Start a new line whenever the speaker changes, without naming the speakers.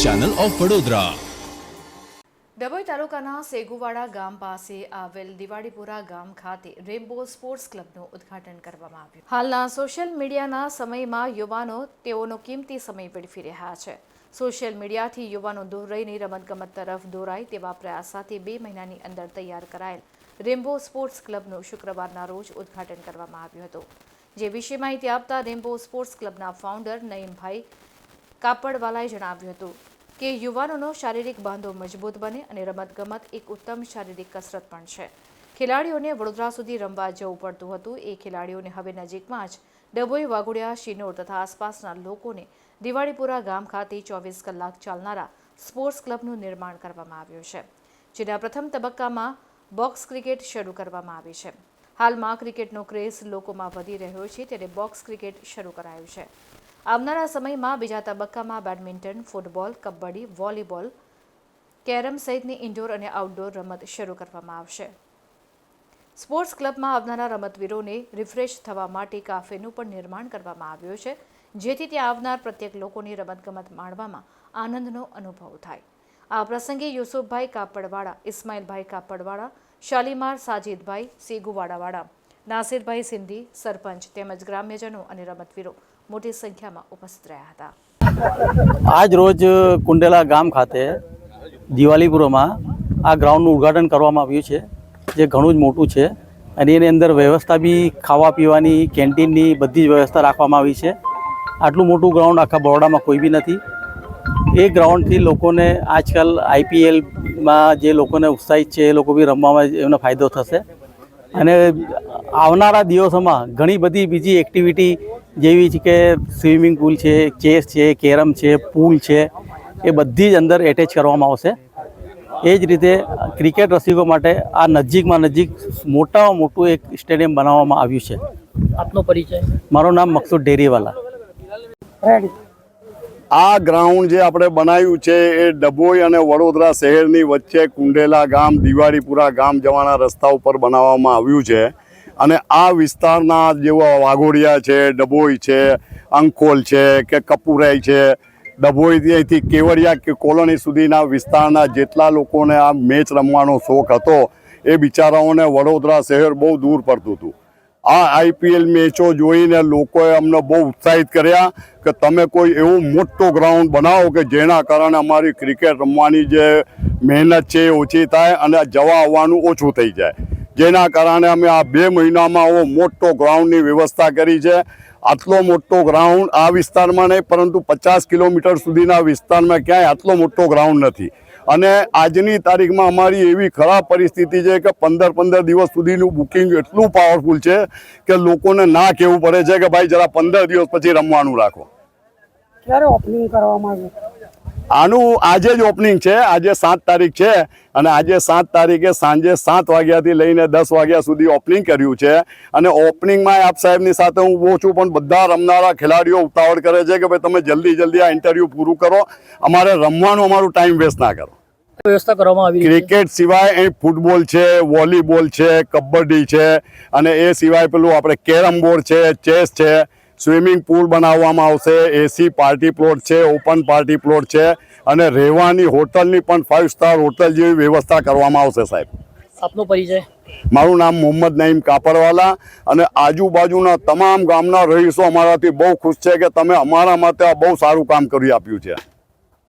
Channel of Vadodara
Dabhoi તાલુકાના સેગુવાડા ગામ પાસે આવેલ દિવાળીપુરા ગામ ખાતે રેમ્બો સ્પોર્ટ્સ ક્લબનું ઉદ્ઘાટન કરવામાં આવ્યું. હાલના સોશિયલ મીડિયાના સમયમાં યુવાનો તેઓનો કિંમતી સમય વેડફી રહ્યા છે. સોશિયલ મીડિયાથી યુવાનો દૂર રહીને રમતગમત તરફ દોરાય તેવા પ્રયાસ સાથે બે મહિનાની અંદર તૈયાર કરાયેલ રેમ્બો સ્પોર્ટ્સ ક્લબનું શુક્રવારના રોજ ઉદ્ઘાટન કરવામાં આવ્યું હતું. જે વિશે માહિતી આપતા રેમ્બો સ્પોર્ટ્સ ક્લબના ફાઉન્ડર નઈમભાઈ કાપડવાલાએ જણાવ્યું હતું કે યુવાનોનો શારીરિક બાંધો મજબૂત બને અને રમતગમત એક ઉત્તમ શારીરિક કસરત પણ છે. ખેલાડીઓને વડોદરા સુધી રમવા જવું પડતું હતું. એ ખેલાડીઓને હવે નજીકમાં જ ડભોઈ, વાઘોડિયા, શિનોર તથા આસપાસના લોકોને દિવાળીપુરા ગામ ખાતે ચોવીસ કલાક ચાલનારા સ્પોર્ટ્સ ક્લબનું નિર્માણ કરવામાં આવ્યું છે, જેના પ્રથમ તબક્કામાં બોક્સ ક્રિકેટ શરૂ કરવામાં આવી છે. હાલમાં ક્રિકેટનો ક્રેઝ લોકોમાં વધી રહ્યો છે, ત્યારે બોક્સ ક્રિકેટ શરૂ કરાયું છે. આવનારા સમયમાં બીજા તબક્કામાં badminton, football, kabaddi, volleyball, carrom સહિતની ઇન્ડોર અને આઉટડોર રમત શરૂ કરવામાં આવશે. સ્પોર્ટ્સ ક્લબમાં આવનારા રમતવીરોને રિફ્રેશ થવા માટે કાફેનું પણ નિર્માણ કરવામાં આવ્યું છે, જેથી ત્યાં આવનાર પ્રત્યેક લોકોની રમતગમત માણવામાં આનંદનો અનુભવ થાય. આ પ્રસંગે યુસુફભાઈ કાપડવાળા, ઇસ્માઇલભાઈ કાપડવાળા, શાલીમાર સાજીદભાઈ, સીગુવાડાવાળા, નાસિરભાઈ સિંધી, સરપંચ તેમજ ગ્રામ્યજનો અને રમતવીરો મોટી સંખ્યામાં ઉપસ્થિત રહ્યા હતા.
આજ રોજ કુંડેલા ગામ ખાતે દિવાલીપુરમાં આ ગ્રાઉન્ડનું ઉદ્ઘાટન કરવામાં આવ્યું છે, જે ઘણું જ મોટું છે. અને એની અંદર વ્યવસ્થા બી ખાવા પીવાની, કેન્ટીનની બધી જ વ્યવસ્થા રાખવામાં આવી છે. આટલું મોટું ગ્રાઉન્ડ આખા બરોડામાં કોઈ બી નથી. એ ગ્રાઉન્ડથી લોકોને આજકાલ આઈપીએલમાં જે લોકોને ઉત્સાહિત છે, એ લોકો બી રમવામાં એમનો ફાયદો થશે. અને આવનારા દિવસોમાં ઘણી બધી બીજી એક્ટિવિટી જેવી છે કે સ્વિમિંગ પુલ છે ચેસ છે કેરમ છે પૂલ છે એ બધી જ અંદર એટેચ કરવામાં આવશે. એ જ રીતે ક્રિકેટ રસિકો માટે આ નજીકમાં નજીક મોટામાં મોટું એક સ્ટેડિયમ બનાવવામાં આવ્યું છે.
આપનો પરિચય?
મારું નામ મકસુદ ડેરીવાલા.
આ ગ્રાઉન્ડ જે આપણે બનાવ્યું છે એ ડભોઈ અને વડોદરા શહેરની વચ્ચે કુંડેલા ગામ દિવાળીપુરા ગામ જવાના રસ્તા ઉપર બનાવવામાં આવ્યું છે. અને આ વિસ્તારના જેવા વાઘોડિયા છે, ડભોઈ છે, અંકોલ છે કે કપુરાઈ છે ડભોઈથી કેવડિયા કે કોલોની સુધીના વિસ્તારના જેટલા લોકોને આ મેચ રમવાનો શોખ હતો એ બિચારાઓને વડોદરા શહેર બહુ દૂર પડતું હતું. આ આઈપીએલ મેચો જોઈને લોકોએ અમને બહુ ઉત્સાહિત કર્યા કે તમે કોઈ એવું મોટો ગ્રાઉન્ડ બનાવો કે જેના કારણે અમારી ક્રિકેટ રમવાની જે મહેનત છે એ ઓછી થાય અને જવા આવવાનું ઓછું થઈ જાય. જેના કારણે અમે આ બે મહિનામાં આવો મોટો ગ્રાઉન્ડની વ્યવસ્થા કરી છે. આટલો મોટો ગ્રાઉન્ડ આ વિસ્તારમાં નહીં, પરંતુ પચાસ કિલોમીટર સુધીના વિસ્તારમાં ક્યાંય આટલો મોટો ગ્રાઉન્ડ નથી. અને આજની તારીખમાં અમારી એવી ખરાબ પરિસ્થિતિ છે કે પંદર પંદર દિવસ સુધીનું બુકિંગ એટલું પાવરફુલ છે કે લોકોને ના કહેવું પડે છે કે ભાઈ જરા પંદર દિવસ પછી રમવાનું રાખો.
ક્યારે ઓપનિંગ કરવામાં આવ્યું?
આનું આજે જ ઓપનિંગ છે. આજે સાત તારીખ છે અને આજે સાત તારીખે સાંજે સાત વાગ્યાથી લઈને દસ વાગ્યા સુધી ઓપનિંગ કર્યું છે. અને ઓપનિંગમાં આપ સાહેબની સાથે હું ઊભો છું પણ બધા રમનારા ખેલાડીઓ ઉતાવળ કરે છે કે ભાઈ તમે જલ્દી જલ્દી આ ઇન્ટરવ્યૂ પૂરું કરો. અમારે રમવાનું અમારું ટાઈમ વેસ્ટ ના કરો.
વ્યવસ્થા કરવામાં આવી
ક્રિકેટ સિવાય અહીં ફૂટબોલ છે વોલીબોલ છે કબડ્ડી છે અને એ સિવાય પેલું આપણે કેરમ બોર્ડ છે ચેસ છે. સ્વિમિંગ પુલ બનાવવામાં આવશે એસી પાર્ટી પ્લોટ છે ઓપન પાર્ટી પ્લોટ છે અને રહેવાની હોટલની પણ ફાઇવ સ્ટાર હોટલ જેવી વ્યવસ્થા કરવામાં આવશે સાહેબ.
આપનો પરિચય?
મારું નામ મોહમ્મદ નઈમ કાપરવાલા અને આજુબાજુના તમામ ગામના રહીશો અમારાથી બહુ ખુશ છે કે તમે અમારા માટે આ બહુ સારું કામ કરી આપ્યું છે.